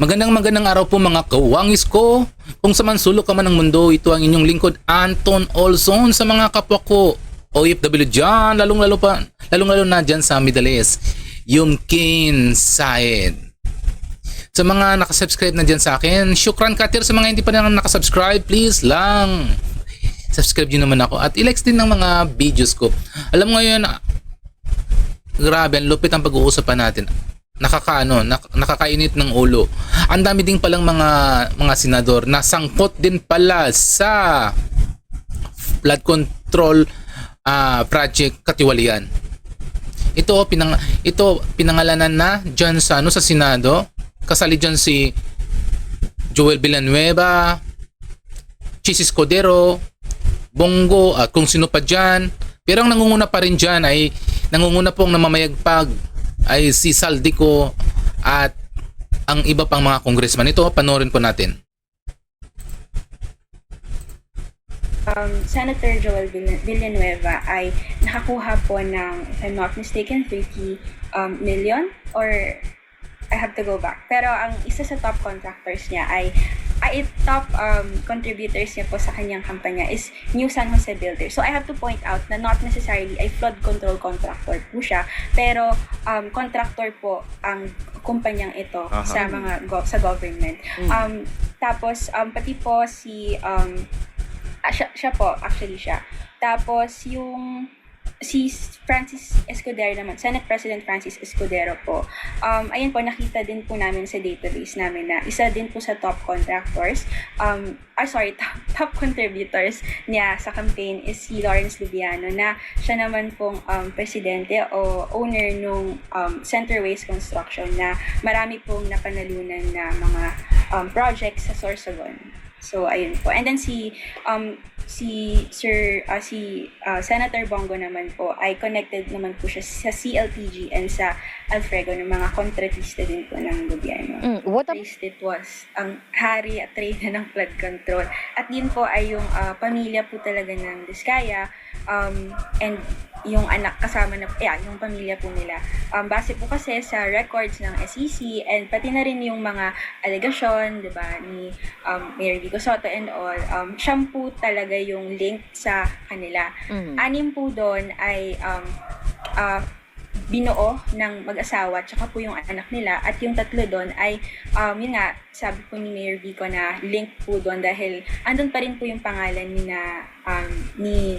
Magandang magandang araw po mga kawangis ko. Kung sa man sulok ka man ng mundo, ito ang inyong lingkod Anton Olson sa mga kapwa ko. OFW dyan, lalong lalo pa, lalong lalo na dyan sa Middle East. Yumkin Said. Sa mga nakasubscribe na dyan sa akin, syukran katir sa mga hindi pa na nakasubscribe, please lang. Subscribe nyo naman ako at i-likes din ng mga videos ko. Alam mo ngayon, grabe, ang lupit ang pag-uusapan natin nakakaano, nak- nakakainit ng ulo. Ang dami din palang mga mga senador na sangkot din pala sa flood control ah, project katiwalian. Ito pinang ito pinangalanan na diyan sa ano sa Senado. Kasali diyan si Joel Villanueva, Chis Escudero, Bongo at kung sino pa diyan. Pero ang nangunguna pa rin diyan ay nangunguna pong namamayagpag ay si Saldico at ang iba pang mga congressman. Ito, panoorin po natin. um, Senator Joel Vill- Villanueva ay nakakuha po ng, if I'm not mistaken, 30 um, million or I have to go back. Pero ang isa sa top contractors niya ay ay top um, contributors niya po sa kanyang kampanya is New San Jose Builder. So I have to point out na not necessarily ay flood control contractor po siya, pero um, contractor po ang kumpanyang ito Aha. sa mga go- sa government. Um, tapos um, pati po si um, Ah, siya, siya po, actually siya. Tapos, yung si Francis Escudero naman, Senate President Francis Escudero po, um, ayun po, nakita din po namin sa database namin na isa din po sa top contractors, um, ah, sorry, top, top contributors niya sa campaign is si Lawrence Lubiano na siya naman pong um, presidente o owner nung um, Centerways Construction na marami pong napanalunan na mga um, projects sa Sorsogon. So ayun po. And then si um si Sir uh, si uh, Senator Bongo naman po ay connected naman po siya sa CLPG and sa Alfrego ng mga kontratista din po ng gobyerno. Mm, what ab- First, it was ang hari at reyna ng flood control. At yun po ay yung ah, pamilya po talaga ng Diskaya um, and yung anak kasama na, yeah, yung pamilya po nila. Um, base po kasi sa records ng SEC and pati na rin yung mga allegation, di ba, ni um, Mayor Vico Soto and all, um, siyang po talaga yung link sa kanila. Mhm. Anim po doon ay um, ah, binuo ng mag-asawa tsaka po yung anak nila at yung tatlo doon ay um, yun nga sabi po ni Mayor Vico na link po doon dahil andun pa rin po yung pangalan ni na um, ni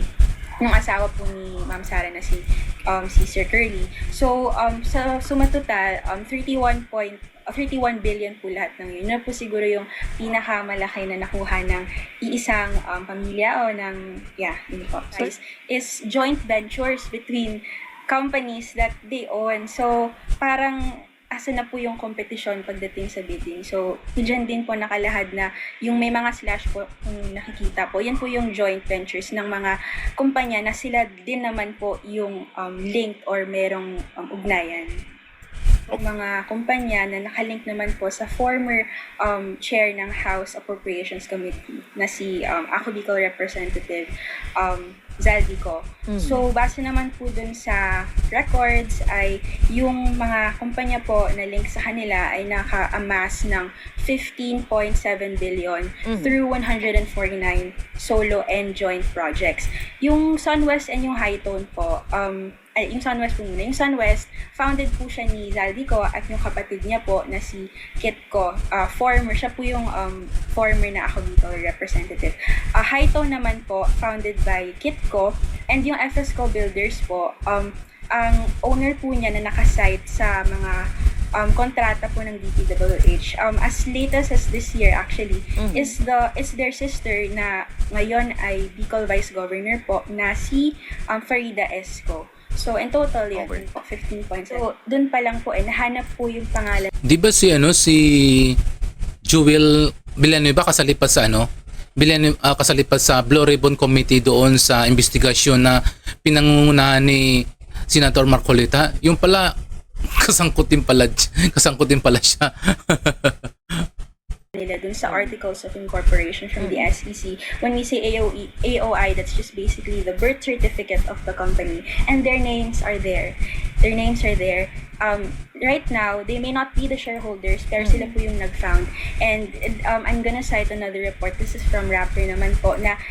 ng asawa po ni Ma'am Sara na si um, si Sir Curly. So um sa sumatotal um 31 point uh, 31 billion po lahat ng yun. Yun na po siguro yung pinakamalaki na nakuha ng iisang um, pamilya o ng yeah, yun po. Is, is joint ventures between companies that they own. So, parang asa na po yung competition pagdating sa bidding. So, dyan din po nakalahad na yung may mga slash po kung nakikita po, yan po yung joint ventures ng mga kumpanya na sila din naman po yung um, linked or merong um, ugnayan. Yung mga kumpanya na nakalink naman po sa former um, chair ng House Appropriations Committee na si um, Ako Representative um, Zaldico. So, base naman po dun sa records ay yung mga kumpanya po na link sa kanila ay naka-amass ng 15.7 billion Mhm. through 149 solo and joint projects. Yung Sunwest and yung Hightone po, um, ay, yung Sunwest po muna. Yung Sunwest, founded po siya ni Zaldico at yung kapatid niya po na si Kitco. Uh, former, siya po yung um, former na ako dito representative. Uh, Hightone naman po, founded by Kitco. And yung FSCO Builders po, um, ang owner po niya na nakasite sa mga um, kontrata po ng DPWH um, as late as, this year actually Mhm. is the is their sister na ngayon ay Bicol Vice Governor po na si um, Farida Esco. So in total yun Okay. po 15 points. So dun pa lang po eh nahanap po yung pangalan Di ba si ano si Jewel Villanueva kasalipat sa ano? Villanueva ah, kasalipat sa Blue Ribbon Committee doon sa investigasyon na pinangungunahan ni Senator Marcolita. Yung pala kasangkot din pala kasangkot din pala siya. nila dun sa articles of incorporation from the SEC. When we say AOE, AOI, that's just basically the birth certificate of the company and their names are there. their names are there. Um, right now, they may not be the shareholders, pero sila po yung nag-found. And um, I'm gonna cite another report. This is from Raptor naman po, na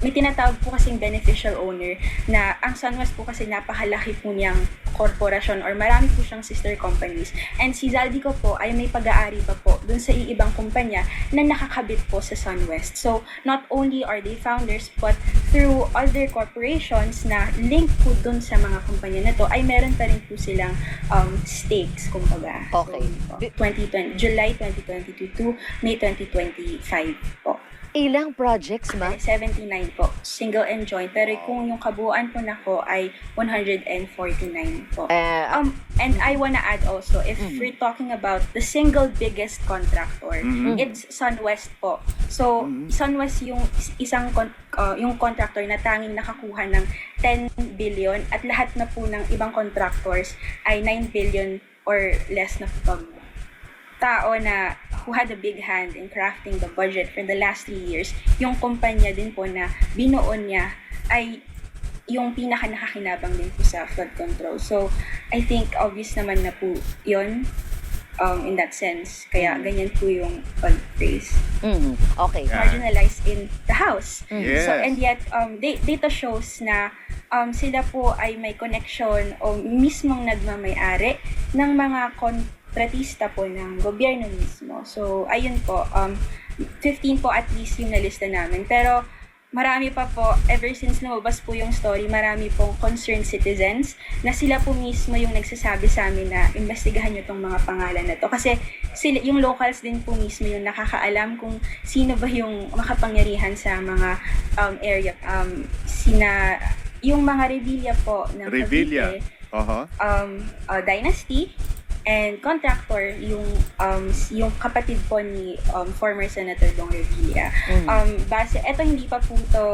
may tinatawag po kasing beneficial owner na ang Sunwest po kasi napakalaki po niyang korporasyon or marami po siyang sister companies. And si Zaldico po ay may pag-aari pa po dun sa iibang kumpanya na nakakabit po sa Sunwest. So, not only are they founders but through other corporations na link po dun sa mga kumpanya na to ay meron pa rin po silang um, stakes, kumbaga. Okay. So, 2020, July 2022 to May 2025 po. Ilang projects, ma? 79 po, single and joint. Pero kung yung kabuuan po nako ay 149 po. Eh, Um, and I wanna add also, if we're talking about the single biggest contractor, it's Sunwest po. So, Sunwest yung is- isang kon- uh, yung contractor na tanging nakakuha ng 10 billion at lahat na po ng ibang contractors ay 9 billion or less na po tao na who had a big hand in crafting the budget for the last three years, yung kumpanya din po na binuo niya ay yung pinaka nakakinabang din po sa flood control. So, I think obvious naman na po yun um, in that sense. Kaya ganyan po yung pag-praise. mm, okay. Yeah. Marginalized in the house. Yes. So, and yet, um, da- data shows na um, sila po ay may connection o mismong nagmamayari ng mga kontratista po ng gobyerno mismo. So, ayun po, um, 15 po at least yung nalista namin. Pero, marami pa po, ever since lumabas po yung story, marami pong concerned citizens na sila po mismo yung nagsasabi sa amin na investigahan nyo tong mga pangalan na to. Kasi sila, yung locals din po mismo yung nakakaalam kung sino ba yung makapangyarihan sa mga um, area. Um, sina, yung mga Revilla po ng Revilla. Cavite, Aha. um, uh, Dynasty, and contractor yung um yung kapatid po ni um, former Senator Bong Revilla. Um base eto hindi pa po to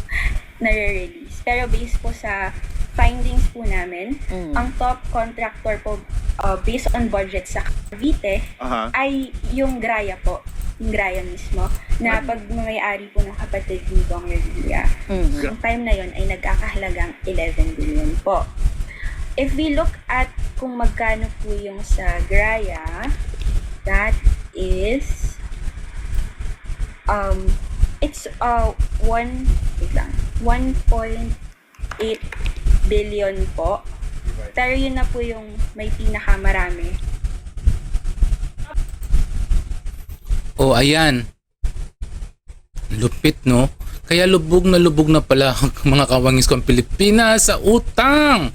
nare-release pero based po sa findings po namin, Mm. ang top contractor po uh, based on budget sa Cavite Aha. ay yung Graya po. Yung Graya mismo na pagmamayari po ng kapatid ni Bong Revilla. Mhm. Yung time na yon ay nagkakahalagang 11 billion po. If we look at kung magkano po yung sa Graya, that is um it's uh one wait lang 1.8 billion po. Pero yun na po yung may pinakamarami. Oh, ayan. Lupit, no? Kaya lubog na lubog na pala mga kawangis ko ang Pilipinas sa utang.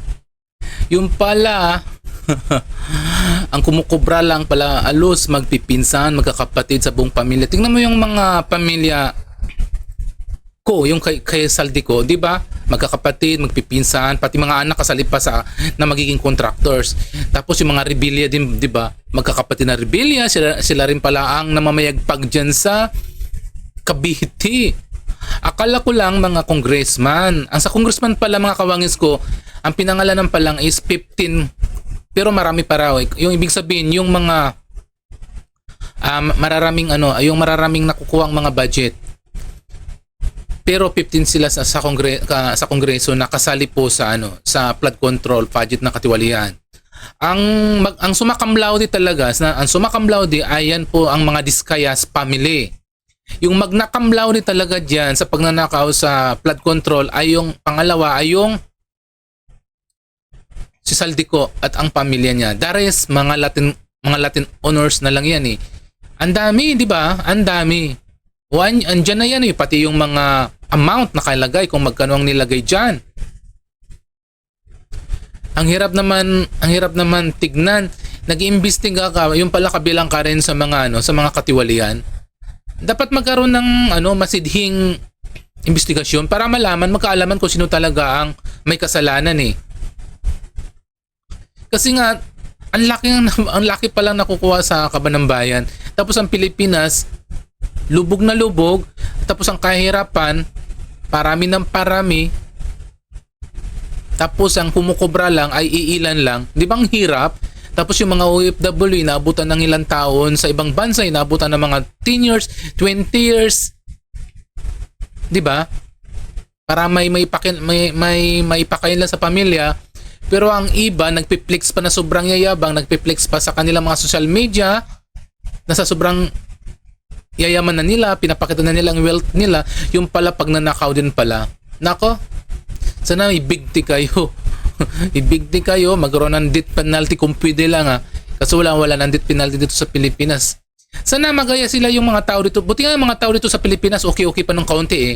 Yung pala, ang kumukubra lang pala alos magpipinsan, magkakapatid sa buong pamilya. Tingnan mo yung mga pamilya ko, yung kay, kay Saldi ko, di ba? Magkakapatid, magpipinsan, pati mga anak kasali pa sa na magiging contractors. Tapos yung mga rebellia din, di ba? Magkakapatid na rebellia, sila, sila rin pala ang namamayagpag dyan sa Cavite. Akala ko lang mga congressman. Ang sa congressman pala mga kawangis ko, ang pinangalanan pa lang is 15 pero marami pa raw. eh. Yung ibig sabihin, yung mga um, mararaming ano, yung mararaming nakukuha ang mga budget pero 15 sila sa sa, kongre, ka- sa kongreso na kasali po sa ano sa flood control budget ng katiwalian. Ang mag, ang sumakamlaude talaga na ang sumakamlaude ay yan po ang mga Discayas family. Yung magnakamlaude talaga diyan sa pagnanakaw sa flood control ay yung pangalawa ay yung si Saldico at ang pamilya niya. Dares mga Latin mga Latin honors na lang yan eh. Ang dami, di ba? Ang dami. One, andyan na yan eh, pati yung mga amount nakalagay kung magkano ang nilagay dyan. Ang hirap naman, ang hirap naman tignan. Nag-iimbestiga ka, yung pala kabilang ka rin sa mga ano, sa mga katiwalian. Dapat magkaroon ng ano, masidhing investigasyon para malaman, magkaalaman kung sino talaga ang may kasalanan eh. Kasi nga, ang laki, ng- ang laki pa lang nakukuha sa kaban ng bayan. Tapos ang Pilipinas, lubog na lubog, tapos ang kahirapan, parami ng parami, tapos ang kumukubra lang ay iilan lang. Di ba ang hirap? Tapos yung mga OFW, inaabutan ng ilang taon sa ibang bansa, inaabutan ng mga 10 years, 20 years. Di ba? Para may may pakin may may maipakain lang sa pamilya. Pero ang iba, nagpiplex pa na sobrang yayabang, nagpiplex pa sa kanilang mga social media, na sa sobrang yayaman na nila, pinapakita na nila ang wealth nila, yung pala pag nanakaw din pala. Nako, sana ibigti kayo. ibigti kayo, magkaroon ng death penalty kung pwede lang ha. Kasi wala wala ng death penalty dito sa Pilipinas. Sana magaya sila yung mga tao dito. Buti nga yung mga tao dito sa Pilipinas, okay-okay pa ng kaunti eh.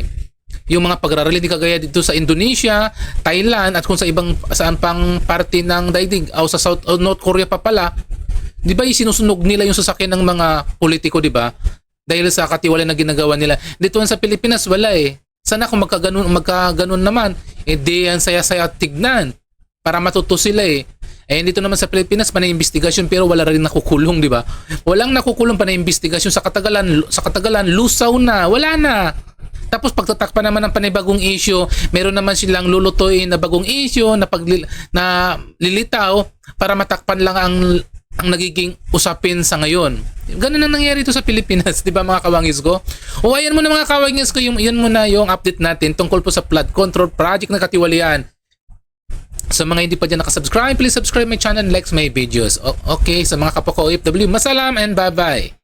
Yung mga pagrarally di kagaya dito sa Indonesia, Thailand at kung sa ibang saan pang parte ng daigdig o sa South o North Korea pa pala, 'di ba isinusunog nila yung sasakyan ng mga politiko, 'di ba? Dahil sa katiwala na ginagawa nila. Dito sa Pilipinas wala eh. Sana kung magkaganon magkaganon naman, eh di yan saya-saya tignan para matuto sila eh. Eh dito naman sa Pilipinas panay investigasyon pero wala rin nakukulong, di ba? Walang nakukulong panay investigasyon sa katagalan sa katagalan lusaw na, wala na. Tapos pagtatakpan naman ng panibagong issue, meron naman silang lulutuin na bagong issue na pag na lilitaw para matakpan lang ang ang nagiging usapin sa ngayon. Ganun ang nangyari ito sa Pilipinas, 'di ba mga kawangis ko? O ayan mo na mga kawangis ko, yung yan muna yung update natin tungkol po sa flood control project na katiwalian. Sa mga hindi pa dyan nakasubscribe, please subscribe my channel and like my videos. O- okay, sa mga kapwa ko OFW, masalam and bye-bye.